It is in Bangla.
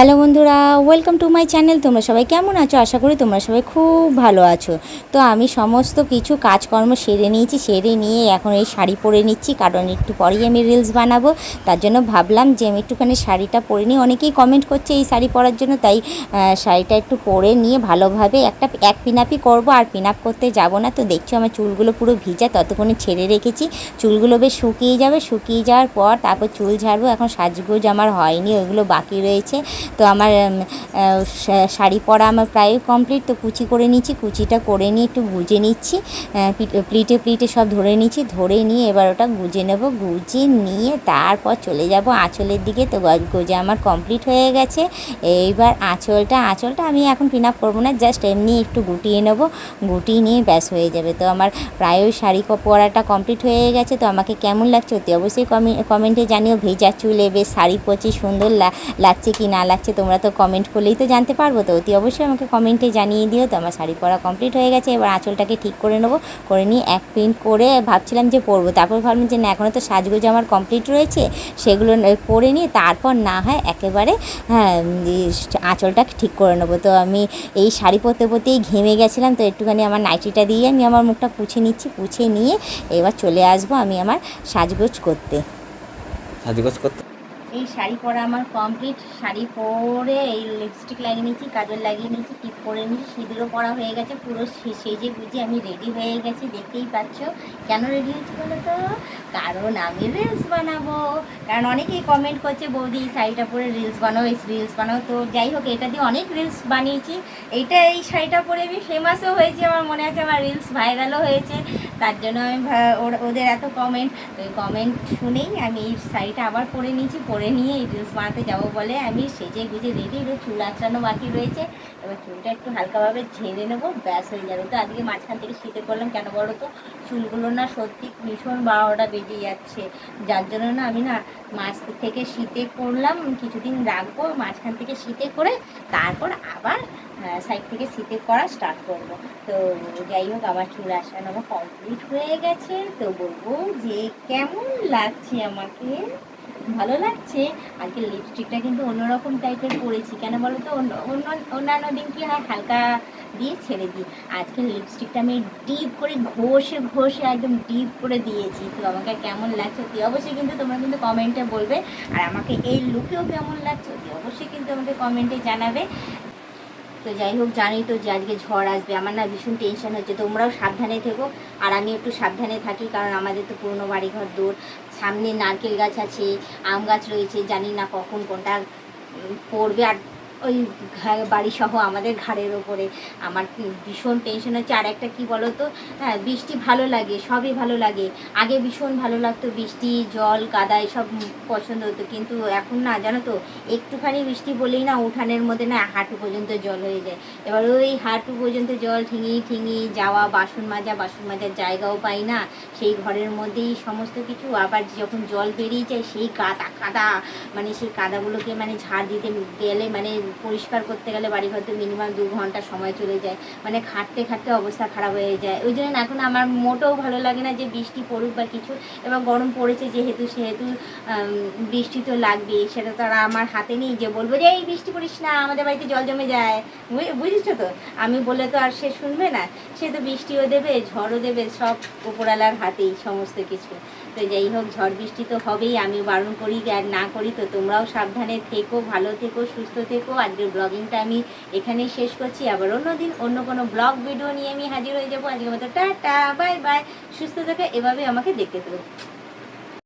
হ্যালো বন্ধুরা ওয়েলকাম টু মাই চ্যানেল তোমরা সবাই কেমন আছো? আশা করি তোমরা সবাই খুব ভালো আছো। তো আমি সমস্ত কিছু কাজকর্ম সেরে নিয়েছি, সেরে নিয়ে এখন এই শাড়ি পরে নিচ্ছি, কারণ একটু পরেই আমি রিলস বানাবো। তার জন্য ভাবলাম যে আমি একটুখানি শাড়িটা পরে নিই। অনেকেই কমেন্ট করছে এই শাড়ি পরার জন্য, তাই শাড়িটা একটু পরে নিয়ে ভালোভাবে একটা এক পিনাপি করব। আর পিনাপ করতে যাব না, তো দেখছ আমার চুলগুলো পুরো ভিজা, ততক্ষণে ছেড়ে রেখেছি। চুলগুলো বেশ শুকিয়ে যাবে। শুকিয়ে যাওয়ার পর তারপর চুল ঝাড়বো। এখন সাজগোজ আমার হয়নি, ওইগুলো বাকি রয়েছে। তো আমার শাড়ি পরা আমার প্রায় কমপ্লিট তো কুচি করে নিচ্ছি কুচিটা করে নিয়ে একটু গুজে নিচ্ছি প্লিটে প্লিটে সব ধরে নিচ্ছি ধরে নিয়ে এবার ওটা গুজে নেব, গুজে নিয়ে তারপর চলে যাব আঁচলের দিকে, তো গজ- আমার কমপ্লিট হয়ে গেছে, এইবার আঁচলটা আঁচলটা আমি এখন পিন আপ করব না জাস্ট এমনি একটু গুটিয়ে নেব, গুটিয়ে নিয়ে ব্যাস হয়ে যাবে, তো আমার প্রায় ওই শাড়ি পরাটা কমপ্লিট হয়ে গেছে, তো আমাকে কেমন লাগছে অতি অবশ্যই কমেন্টে জানিও, ভেজা চুলে বেশ শাড়ি পরছি সুন্দর লাগছে কি না লাগছে, তোমরা তো কমেন্ট করলেই তো জানতে পারব তো। অতি অবশ্যই আমাকে কমেন্টে জানিয়ে দিও তো, আমার শাড়ি পরা কমপ্লিট হয়ে গেছে। এবার আঁচলটাকে ঠিক করে নেব, করে নিয়ে এক প্রিন্ট করে ভাবছিলাম যে পরবো। তারপর ভাবলাম যে না এখনও তো সাজগোজ আমার কমপ্লিট রয়েছে, সেগুলো পরে নিয়ে তারপর না হয় একেবারে হ্যাঁ আঁচলটা ঠিক করে নেব। তো আমি এই শাড়ি পরতে পরতেই ঘেমে গেছিলাম, তো একটুখানি আমার নাইটিটা দিয়ে আমি আমার মুখটা পুছে নিচ্ছি, পুছে নিয়ে এবার চলে আসব আমি আমার সাজগোজ করতে। সাজগোজ করতে? এই শাড়ি পরা আমার কমপ্লিট শাড়ি পরে এই লিপস্টিক লাগিয়ে নিয়েছি, কাজল লাগিয়ে নিয়েছি টিপ পরে নিয়েছি সিঁদুরও পরা হয়ে গেছে, পুরো সেজে গুজে আমি রেডি হয়ে গেছি, দেখতেই পাচ্ছ। কেন রেডি হয়েছি বলো তো? কারণ আমি রিলস বানাবো। কারণ অনেকেই কমেন্ট করছে, বৌদি, এই শাড়িটা পরে রিলস বানাও, এই রিলস বানাও। তো যাই হোক, এটা দিয়ে অনেক রিলস বানিয়েছি। এইটা এই শাড়িটা পরে আমি ফেমাসও হয়েছি, আমার মনে আছে, আমার রিলস ভাইরালও হয়েছে। তার জন্য আমি ওদের এত কমেন্ট তো কমেন্ট শুনেই আমি এই শাড়িটা আবার পরে নিয়েছি। পরে নিয়ে এই রিলস বানাতে যাব বলে আমি সেজে গুজে রেডি চুল আঁচড়ানো বাকি রয়েছে। এবার চুলটা একটু হালকাভাবে ঝেড়ে নেব, ব্যাস হয়ে যাবে। তো আজকে মাঝখান থেকে শীতে করলাম কেন বলো তো? চুলগুলো না সত্যি ভীষণ বারোটা বেজে যাচ্ছে। যার জন্য না আমি না মাছ থেকে শীতে করলাম কিছুদিন রাখব, মাঝখান থেকে শীতে করে তারপর আবার সাইড থেকে শীতে করা স্টার্ট করব। তো যাই হোক আমার চুল আসানো আমার কমপ্লিট হয়ে গেছে। তো বলব যে কেমন লাগছে আমাকে? ভালো লাগছে? আজকে লিপস্টিকটা কিন্তু অন্যরকম টাইপের পরেছি। কেন বলো তো অন্য, অন্য- অন্যান্য দিন কি হয়? হালকা দিয়ে ছেড়ে দিই। আজকে লিপস্টিকটা আমি ডিপ করে ঘষে ঘষে একদম ডিপ করে দিয়েছি। তো আমাকে কেমন লাগছে অতি অবশ্যই কিন্তু তোমরা কিন্তু কমেন্টে বলবে। আর আমাকে এই লুকেও কেমন লাগছে অতি অবশ্যই কিন্তু আমাকে কমেন্টে জানাবে। তো যাই হোক জানি তো যে আজকে ঝড় আসবে। আমার না ভীষণ টেনশন হচ্ছে। তোমরাও সাবধানে থেকো, আর আমি একটু সাবধানে থাকি, কারণ আমাদের তো পুরনো বাড়িঘর, দূর, সামনে নারকেল গাছ আছে, আম গাছ রয়েছে, জানি না কখন কোনটা পড়বে আর ওই বাড়ি সহ আমাদের ঘাড়ের ওপরে। আমার ভীষণ টেনশন হচ্ছে। আর একটা কি বলো তো হ্যাঁ বৃষ্টি ভালো লাগে, সবই ভালো লাগে। আগে ভীষণ ভালো লাগতো, বৃষ্টি, জল কাদা এসব পছন্দ হতো। কিন্তু এখন না, জানো তো? একটুখানি বৃষ্টি বলেই না উঠানের মধ্যে না হাঁটু পর্যন্ত জল হয়ে যায়। এবার ওই হাঁটু পর্যন্ত জল ঠিঙি ঠিঙি যাওয়া, বাসন মাজা, বাসন মাজার জায়গাও পাই না। সেই ঘরের মধ্যেই সমস্ত কিছু। আবার যখন জল বেরিয়ে যায়, সেই কাদা কাদা মানে সেই কাদাগুলোকে মানে ঝাড় দিতে গেলে মানে পরিষ্কার করতে গেলে বাড়িঘর তো মিনিমাম দু ঘণ্টা সময় চলে যায়। মানে খাটতে খাটতে অবস্থা খারাপ হয়ে যায়। ওই জন্য এখন আমার মোটেও ভালো লাগে না যে বৃষ্টি পড়ুক বা কিছু এবার গরম পড়েছে যেহেতু, সেহেতু বৃষ্টি তো লাগবে সেটা তো আর আমার হাতে নেই যে বলব যে, এই বৃষ্টি পড়িস না, আমাদের বাড়িতে জল জমে যায়। বুঝ- বুঝেছ তো? আমি বললে তো আর সে শুনবে না। সে তো বৃষ্টিও দেবে, ঝড়ও দেবে, সব উপরালার হাতেই সমস্ত কিছু। তো যাই হোক, ঝড় বৃষ্টি তো হবেই আমি বারণ করি আর না করি, তো তোমরাও সাবধানে থেকো, ভালো থেকো, সুস্থ থেকো। আজকের ব্লগিংটা আমি এখানেই শেষ করছি। আবার অন্য দিন অন্য কোনো ব্লগ ভিডিও নিয়ে আমি হাজির হয়ে যাব। আজকের মতো টা টা বাই বাই সুস্থ থাকে এভাবে আমাকে দেখতে থাকো।